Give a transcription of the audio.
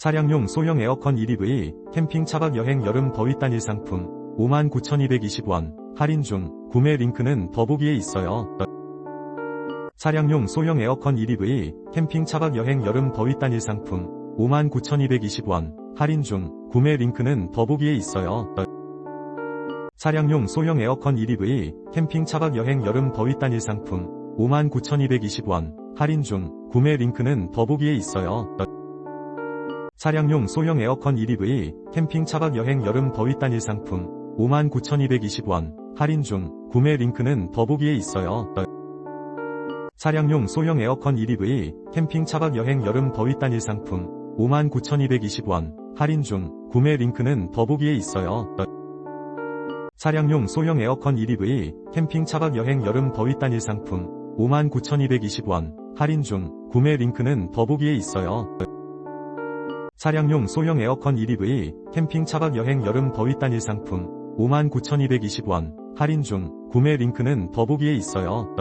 차량용 소형 에어컨 1EV, 캠핑 차박 여행 여름 더위 단일 상품, 59,220원, 할인 중, 구매 링크는 더보기에 있어요. 차량용 소형 에어컨 1EV, 캠핑 차박 여행 여름 더위 단일 상품, 59,220원, 할인 중, 구매 링크는 더보기에 있어요. 차량용 소형 에어컨 1EV, 캠핑 차박 여행 여름 더위 단일 상품, 59,220원, 할인 중, 구매 링크는 더보기에 있어요. 차량용 소형 에어컨 1EV, 캠핑 차박 여행 여름 더위 단일 상품, 59,220원, 할인 중, 구매 링크는 더보기에 있어요. 차량용 소형 에어컨 1EV, 캠핑 차박 여행 여름 더위 단일 상품, 59,220원, 할인 중, 구매 링크는 더보기에 있어요. 차량용 소형 에어컨 1EV, 캠핑 차박 여행 여름 더위 단일 상품, 59,220원, 할인 중, 구매 링크는 더보기에 있어요. 차량용 소형 에어컨 1EV, 캠핑 차박 여행 여름 더위 단일 상품, 59,220원, 할인 중, 구매 링크는 더보기에 있어요.